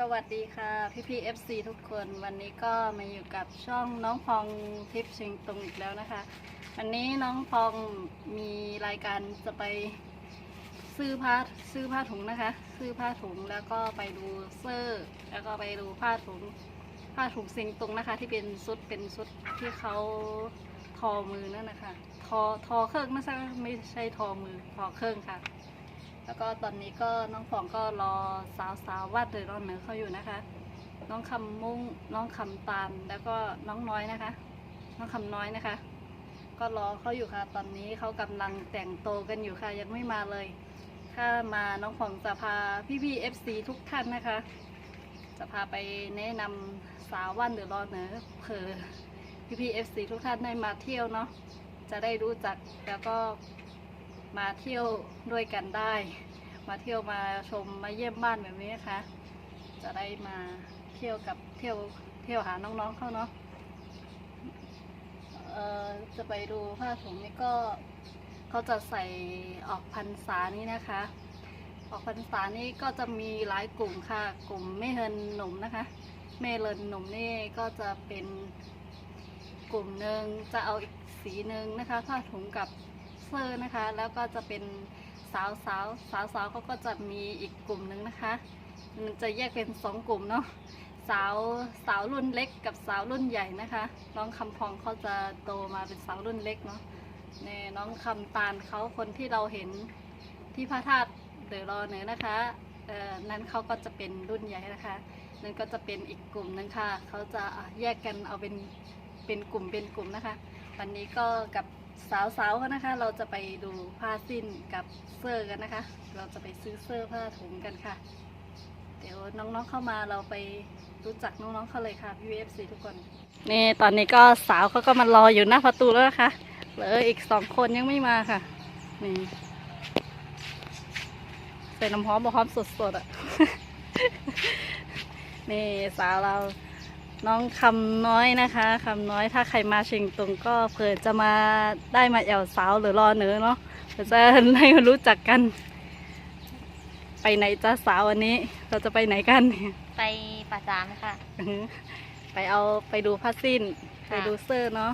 สวัสดีค่ะพี่พีเอฟซีทุกคนวันนี้ก็มาอยู่กับช่องน้องพองทิพย์เชิงตุงอีกแล้วนะคะ วันนี้น้องพองมีรายการจะไปซื้อผ้าซื้อผ้าถุงนะคะ ซื้อผ้าถุงแล้วก็ไปดูเสื้อแล้วก็ไปดูผ้าถุงผ้าถุงเชิงตุงนะคะ ที่เป็นชุดเป็นชุดที่เขาทอมือนั่นนะคะทอทอเครื่องไม่ใช่ไม่ใช่ทอมือทอเครื่องค่ะ แล้วก็ตอนนี้ก็น้องฟองก็รอสาวสาววาดเดยรอนเหนือเขาอยู่นะคะ น้องคำมุ้งน้องคำตาลแล้วก็น้องน้อยนะคะ น้องคำน้อยนะคะ ก็รอเขาอยู่ค่ะ ตอนนี้เขากำลังแต่งโตกันอยู่ค่ะ ยังไม่มาเลย ถ้ามาน้องฟองจะพาพี่พี่เอฟซีทุกท่านนะคะ จะพาไปแนะนำสาววันเดอรอนเนือเผอพี่พี่เอฟซีทุกท่านได้มาเที่ยวเนาะจะได้รู้จักแล้วก็ มาเที่ยวด้วยกันได้ มาเที่ยวมาชมมาเยี่ยมบ้านแบบนี้นะคะ จะได้มาเที่ยวกับเที่ยวเที่ยวหาน้องๆเขาเนาะเอ่อจะไปดูผ้าถุงนี่ก็เขาจะใส่ออกพรรษานี่นะคะ ออกพรรษานี่ก็จะมีหลายกลุ่มค่ะ กลุ่มไม่เฮินหนุ่มนะคะเมเลินหนุ่มนี่ก็จะเป็นกลุ่มหนึ่งจะเอาอีกสีหนึ่งนะคะผ้าถุงกับ อร์นะคะ แล้วก็จะเป็นสาวสาวสาวสาวเขาก็จะมีอีกกลุ่มหนึ่งนะคะ มันจะแยกเป็นสองกลุ่มเนาะสาวสาวรุ่นเล็กกับสาวรุ่นใหญ่นะคะน้องคำพองเขาจะโตมาเป็นสาวรุ่นเล็กเนาะเนี่ยน้องคำตาลเขาคนที่เราเห็นที่พระธาตุเดอรอเนื้อนะคะเอ่อนั้นเขาก็จะเป็นรุ่นใหญ่นะคะ นั่นก็จะเป็นอีกกลุ่มหนึงค่ะเขาจะแยกกันเอาเป็นเป็นกลุ่มเป็นกลุ่มนะคะ วันนี้ก็กับ สาวๆกันนะคะ เราจะไปดูผ้าสิ้นกับเสื้อกันนะคะ เราจะไปซื้อเสื้อผ้าถุงกันค่ะ เดี๋ยวน้องๆเข้ามาเราไปรู้จักน้องๆเขาเลยค่ะพี่เอฟซีทุกคน นี่ตอนนี้ก็สาวเขาก็มารออยู่หน้าประตูแล้วนะคะเหลืออีกสองคนยังไม่มาค่ะ นี่ใส่น้ำหอมบะหอมสดๆอะ นี่สาวเรา น้องคำน้อยนะคะคำน้อยถ้าใครมาเชียงตุงก็เผื่อจะมาได้มาแอวสาวหรือรอเนื้อเนาะเผื่อจะได้รู้จักกัน ไปไหนจ้าสาววันนี้ เราจะไปไหนกัน ไปป่าจามค่ะ ไปเอาไปดูผ้าสิ้นค่ะไปดูเสื้อเนาะ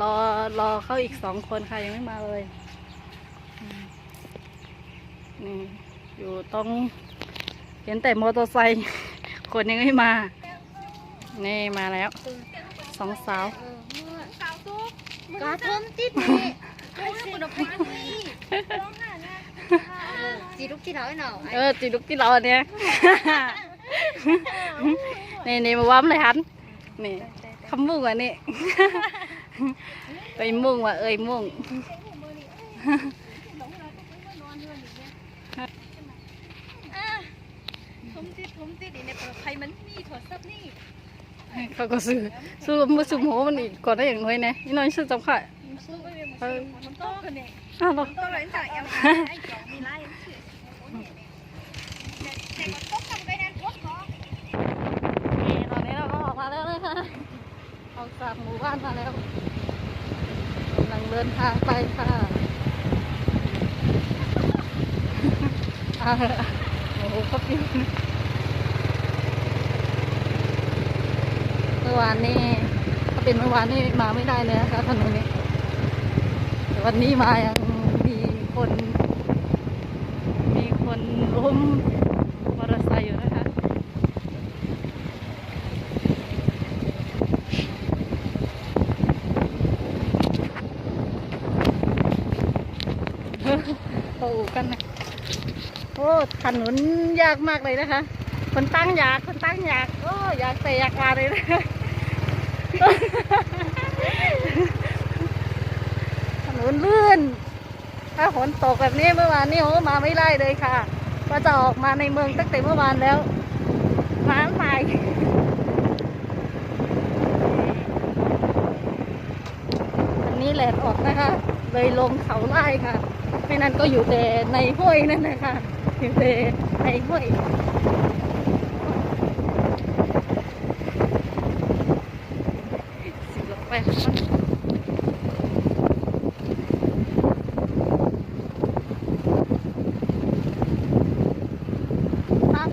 รอรอเข้าอีกสองคนค่ะยังไม่มาเลยอืมนี่อยู่ตรง เห็นแต่มอเตอร์ไซค์คนยังไม่มา นี่มาแล้วสองสาวกระทมติดนี่จีลูกที่เราไอ้หน่อเออจีดุกที่เราอันเนี้ยนี่นี่มาว้ำเลยฮันนี่คำมุ่งอะนี่ไปมุ่งว่ะเอ้ยมุ่งผมติดผมติดในเปิดใครมันมีโทรศัพท์นี่ เขาก็ซื้อซื้อมือซื้อหมูมันอีกก่อนได้อย่างน้อยนะนี่น้อยซื้อจำค่ะสู้ไปเลยมันโตกันเนี่ยอ้าวเหรอโตเลยจ่ายเอลไอ้จองมีไล่เสือแต่ก็ตกกันไปนั่นพวกเขานี่ตอนนี้เราก็ออกมาแล้วนะคะออกจากหมู่บ้านมาแล้วกำลังเดินทางไปค่ะอ่าโอ้โหก็ปิวเมื่ อวานนี่ถ้าเป็นเมื่อวานนี่มาไม่ได้เลยนะคะถนนนี้แต่วันนี้มายังมีคน มีคนล้มมอเตอร์ไซค์อยู่นะคะโอ้กันนะโอ้ถนนยากมากเลยนะคะ คนตั้งอยาก คนตั้งอยาก โอ้อยากแต่อยากมาเลยนะ ถนนลื่น ถ้าฝนตกแบบนี้เมื่อวานนี้โอ้มาไม่ได้เลยค่ะว่าจะออกมาในเมืองตั้งแต่เมื่อวานแล้วมาใหม่อันนี้แหลดออกนะคะ เลยลงเขาไล่ค่ะไม่นั้นก็อยู่แต่ในห้วยนั่นนะคะอยู่แต่ในห้วย สิลงไปค่ะ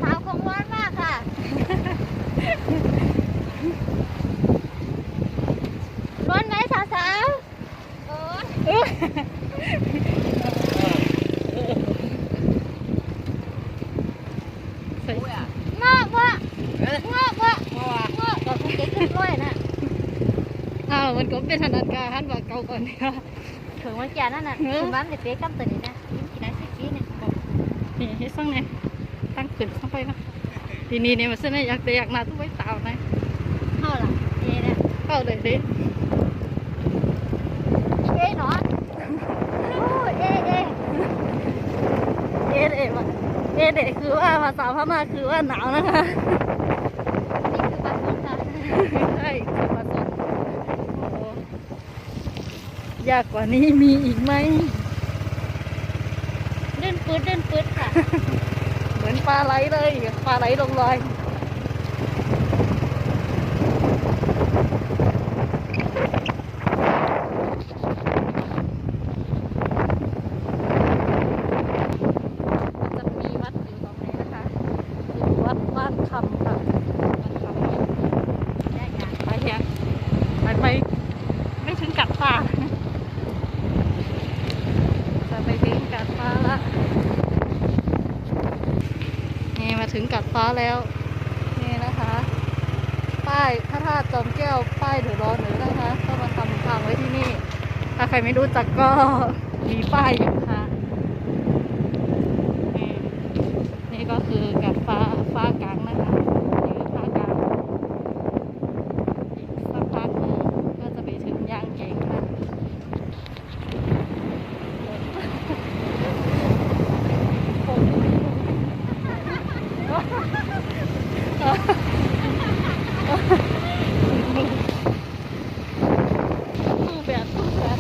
สาวๆของร้านมากค่ะ ใส่ งอกวะงอกวะงอกบอกคุณเก๋ขึ้นร้อยนะ อ้าวมันก็ เป็นธนาคารว่าเก่าก่อนเนี่ย ถึงวันแก่นั่นน่ะถึงวันเด็กเป๊กกับตัวนี้นะกินได้สักทีเนี่ยนี่ให้สั่งเนี่ยตั้งขึ้นเข้าไปนะทีนี้เนี่ยมันเส้นอยากแต่อยากหนาทุกไว้ตาวนะเข้าล่ะเอ๊ะเนี่ยเข้าเลยดิเอ๊ะเนาะโอ้เอ๊ะเอ๊ะเอเดว่าเอเดคือว่าภาษาพม่าคือว่าหนาวนะคะนี่คือบัตรของค่ะ ใช่คือภาษาโอ้ ยากกว่านี้มีอีกไหมเดินปืดเดินปืดค่ะ เหมือนปลาไหลเลยปลาไหลลงลอยจะมีวัดอยู่ตรงนี้นะคะคือวัดบ้านคำค่ะบ้านคำ ได้ยัง ไปยังไปไปไม่ถึงกัดฟ้าจะไปถึงกัดฟ้าละนี่มาถึงกัดฟ้าแล้ว นี่นะคะ ป้ายพระธาตุจอมแก้ว ป้ายเดือดร้อนหรือนะคะ ก็มาทำทางไว้ที่นี่ ถ้าใครไม่รู้จักก็มีป้ายอยู่ค่ะ นี่นี่ก็คือกัดฟ้าฟ้ากลางนะคะนี่คือฟ้ากลาง อีกสักพักหนึงก็จะไปถึงยางเองค่ะตู้แบบตู้แบบ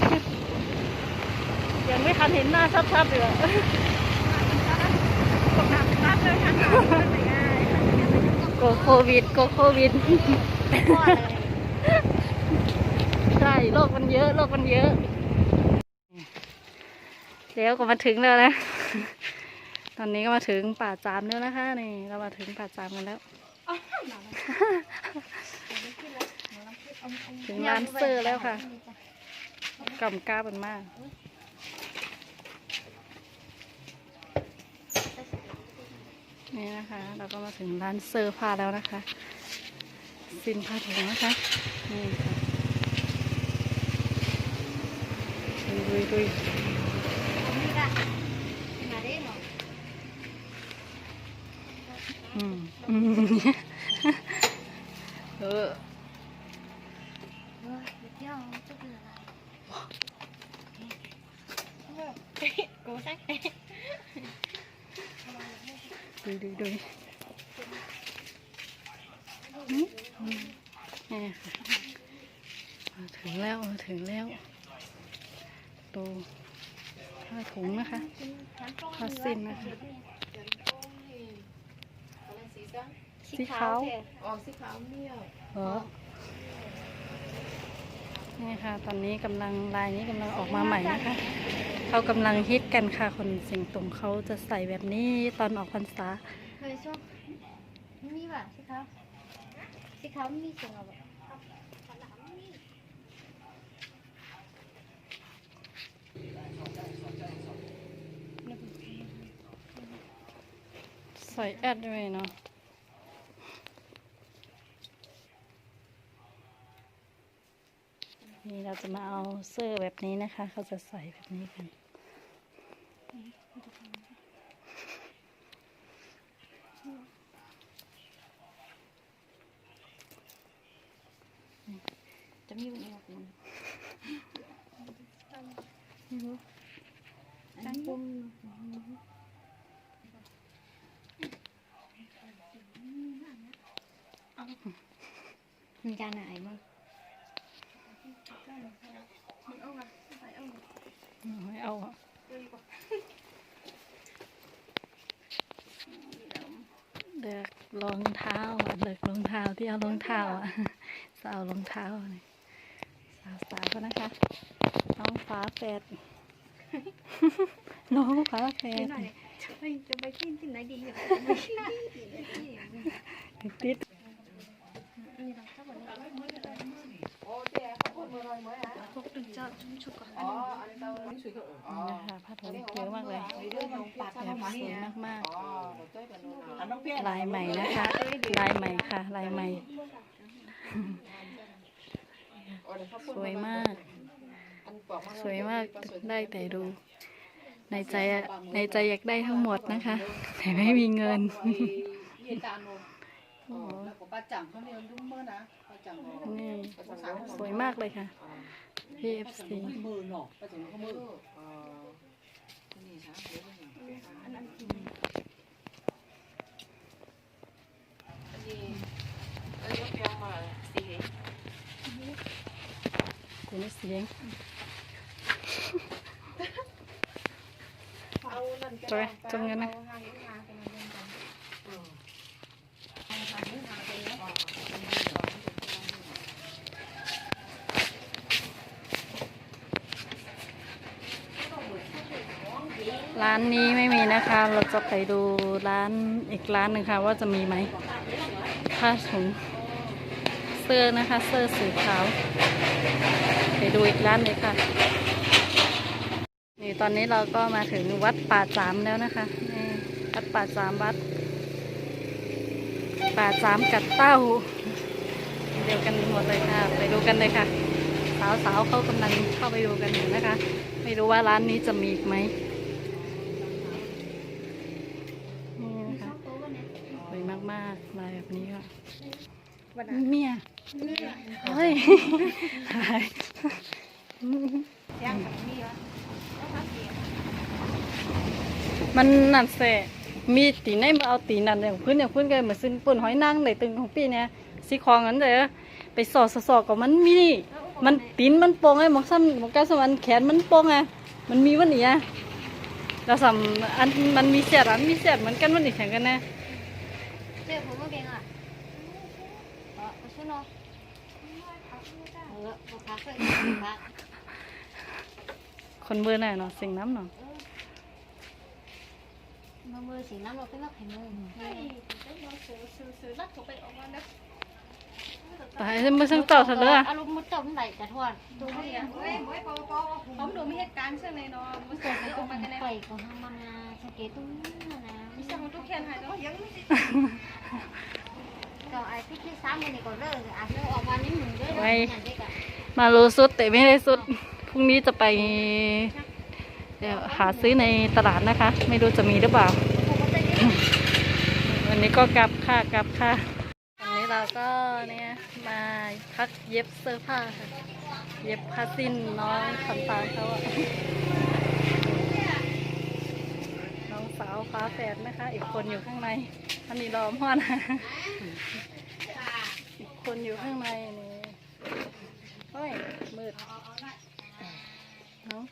ยังไม่ทันเห็นหน้าชัดๆเลยอะ โกโควิดโกโควิดพ่อเลยใช่โรคมันเยอะโรคมันเยอะแล้วก็มาถึงแล้วนะ ตอนนี้ก็มาถึงป่าจามแล้วนะคะนี่เรามาถึงป่าจามกันแล้วถึงร้านเซอร์แล้วค่ะกำกล้าเป็นมาก นี่นะคะ เราก็มาถึงร้านเซอร์ผ้าแล้วนะคะ สินผ้าถุงนะคะ นี่ค่ะดุยดุยดุย นี่ละมาได้เนาะ อืมอืมเออ เฮ้ยเดี๋ยวจะเป็นอะไรกูใช่ ดุยดุยดุยอืมอืม นี่ค่ะมาถึงแล้วมาถึงแล้วดูผ้าถุงนะคะผ้าสิ้นนะคะสีขาวออกสีขาวเนี่ยเหรอนี่ค่ะ ตอนนี้กำลังลายนี้กำลังออกมาใหม่นะคะเขากำลังฮิตกันค่ะ คนเสียงตรงเขาจะใส่แบบนี้ตอนออกพรรษาเคยชอบมีป่ะสีขาวสีขาวมี เสียงเอาแบบใส่แอดด้วยเนาะนี่เราจะมาเอาเสื้อแบบนี้นะคะ เขาจะใส่แบบนี้กัน จะมีอยู่ในหัวคุณจังปุ่มมีการไหนมั้งเอาไม่เอาอะเลือกรองเท้าเลือกรองเท้าที่เอารองเท้าอะสาวรองเท้านี่ สาวสาวก็นะคะ น้องฟ้าแฝดน้องฟ้าแฝดจะไปที่ที่ไหนดีอะติดพวกตึงเจ้าชุดก่อนอ๋ออันนี้เราไม่ช่วยเขาเอออ๋อนี่นะคะผ้าถุงเยอะมากเลยเรื่องน้องปากแบบสวยมากอ๋อเราช่วยกันอันน้องเพี้ยๆลายใหม่นะคะ ลายใหม่ค่ะ ลายใหม่ สวยมาก สวยมากได้แต่ดู ในใจอะในใจอยากได้ทั้งหมดนะคะ แต่ไม่มีเงินเหตุการณ์โอ้แล้วก็ป้าจังเขาเนี่ยยุ่งเมื่อนะป้าจังนี่สวยมากเลยค่ะ PFC มือหนอกป้าจังเขามืออ๋อนี่ใช่อันนั้นอันนี้เอ้ยยกมาสี คุณเสียงนั่นจอยจงเงินนะร้านนี้ไม่มีนะคะ เราจะไปดูร้านอีกร้านหนึ่งค่ะ ว่าจะมีไหมผ้าถุง เสื้อนะคะเสื้อสีขาว ไปดูอีกร้านเลยค่ะ นี่ตอนนี้เราก็มาถึงวัดป่าจามแล้วนะคะ นี่วัดป่าจามวัด ป่าจามกัดเต้า เดียวกันหมดเลยค่ะ ไปดูกันเลยค่ะ สาวๆเขากำลังเข้าไปดูกันอยู่นะคะ ไม่รู้ว่าร้านนี้จะมีอีกไหมนี่นะคะสวยมากๆลายแบบนี้ค่ะเมีย เฮ้ยถ่ายมันนั่นเสะมีตีไหนมาเอาตีนั่นอย่างพื้นอย่างพื้นกันเหมือนซึ่งปุ่นหอยนางในตึงของพี่เนี่ยสีคองนั้นเลยไปสอดสอดกับมันมี มันตีนมันโปงไอ้หมอกซ้ำหมอกก้าสมันแขนมันโปงไงมันมีวันนี้อะแล้วสำอันมันมีเสียดอันมีเสียดเหมือนกันวันนี้แข่งกันนะเจ๊ผมก็เก่งอะเออช่วยหน่อยเออพักเลยพัก คนเบื่อหน่อยเนาะสิ่งน้ำเนาะมือมือสีน้ำเราเป็นนักแข่งมือตายเมื่อสังเต่าเถอะเลยอะอารมณ์มันจมไหลแต่ทวนดูไม่ยังผมดูมีเหตุการณ์เช่นในนอนมันเกิเกิดดไปตรงมัมันนไปกันเลยก็ทำมาสังเกตตรงนี้นะมีช่างทุกเขียนหายแต่ว่ายังไม่ก็ไอ้ที่ที่ซ้ำมันนี่ก็เลิกอะเลิกออกมานิดหนึ่งเด้อ มารู้สุดแต่ไม่ได้สุด พรุ่งนี้จะไป เดี๋ยวหาซื้อในตลาดนะคะ ไม่รู้จะมีหรือเปล่า วันนี้ก็กลับค่ะกลับค่ะวันนี้เราก็เนี่ยมาพักเย็บเสื้อผ้าค่ะ เย็บผ้าสิ้นน้องทำตาเขาอะน้องสาวฟ้าแฝดนะคะ อีกคนอยู่ข้างในอันนี้รอมอนะอีกคนอยู่ข้างในนี่ เฮ้ยมืดน้อง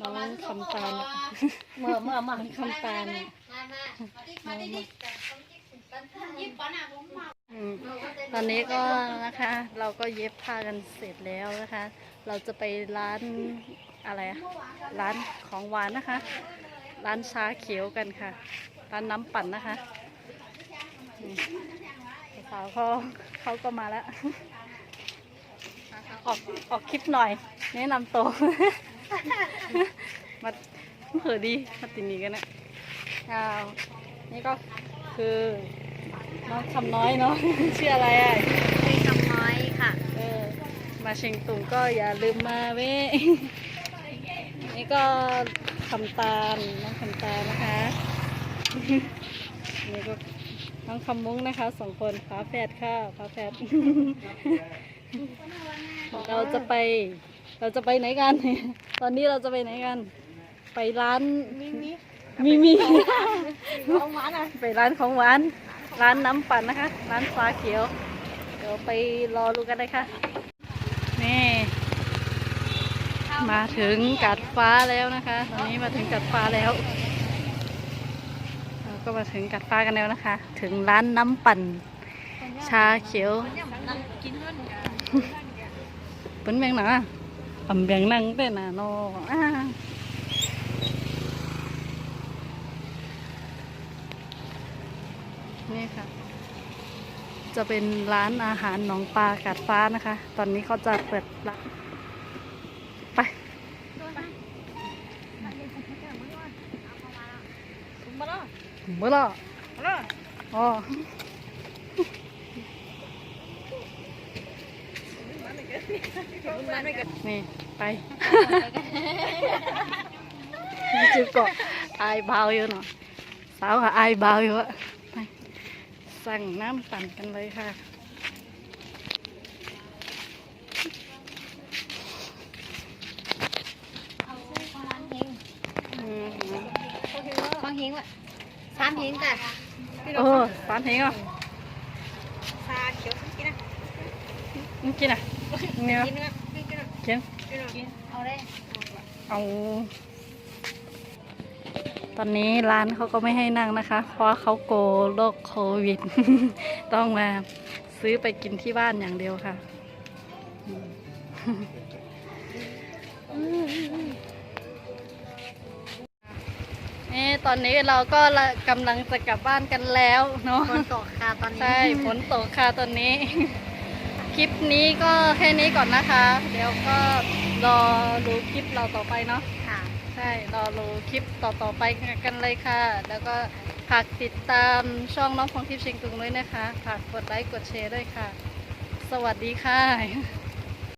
น้องคำตาลเมื่อเมื่อมาคำตาลเนี่ยมามามาดิมาดิดิยิบปะน่ะผมมาอืมตอนนี้ก็นะคะ เราก็เย็บผ้ากันเสร็จแล้วนะคะ เราจะไปร้านอะไรอะร้านของหวานนะคะ ร้านชาเขียวกันค่ะ ร้านน้ำปั่นนะคะนี่สาวเขาเขาก็มาแล้ว ออกออกคลิปหน่อย แนะนำตัว มาเผื่อดีมาติดหนีกันนะอ้าวนี่ก็คือน้องคำน้อยเนาะ ชื่ออะไรอะคุยคำน้อยค่ะ เออ มาเชียงตุงก็อย่าลืมมาเว้ยนี่ก็คำตาลน้องคำตาลนะคะ นี่ก็น้องคำมุ้งนะคะสองคนฝาแฝดค่ะฝาแฝด เราจะไป เราจะไปไหนกัน ตอนนี้เราจะไปไหนกัน ไปร้านมีมีมีของหวานอะไปร้านของหวาน ร้านน้ำปั่นนะคะ ร้านฟ้าเขียว เดี๋ยวไปรอดูกันเลยค่ะ นี่ มาถึงกัดฟ้าแล้วนะคะ ตอนนี้มาถึงกัดฟ้าแล้ว เราก็มาถึงกัดฟ้ากันแล้วนะคะ ถึงร้านน้ำปั่น ชาเขียวกินเงิน เป็นแมงนาอำแบงนั่งได้นาโนอ่านี่ค่ะ จะเป็นร้านอาหารหนองปลากาดฟ้านะคะ ตอนนี้เขาจะเปิดร้านไปเมื่อไรเมื่อไรอ๋อ นี่ไปจุดเกาะอายเบาอยู่เนาะสาวค่ะอายเบาอยู่อะไปสั่งน้ำปั่นกันเลยค่ะสางอืมสองเฮงว่ะสามเฮงจ้ะเออสามเพลงอะชาเขียวกินนะกินอะเนี่ย กินนะกินนะกินกินเอาได้เอาตอนนี้ร้านเขาก็ไม่ให้นั่งนะคะ เพราะว่าเขาโกลัวโรคโควิด ต้องมาซื้อไปกินที่บ้านอย่างเดียวค่ะอืมนี่ตอนนี้เราก็ละกำลังจะกลับบ้านกันแล้วเนาะฝนตกค่ะตอนนี้ ใช่ฝนตกค่ะตอนนี้ คลิปนี้ก็แค่นี้ก่อนนะคะ เดี๋ยวก็รอดูคลิปเราต่อไปเนาะค่ะใช่รอดูคลิปต่อๆไปกันเลยค่ะ แล้วก็ฝากติดตามช่องน้องพองทิพย์เชิงตุงด้วยนะคะฝากกดไลค์กดแชร์ด้วยค่ะ สวัสดีค่ะ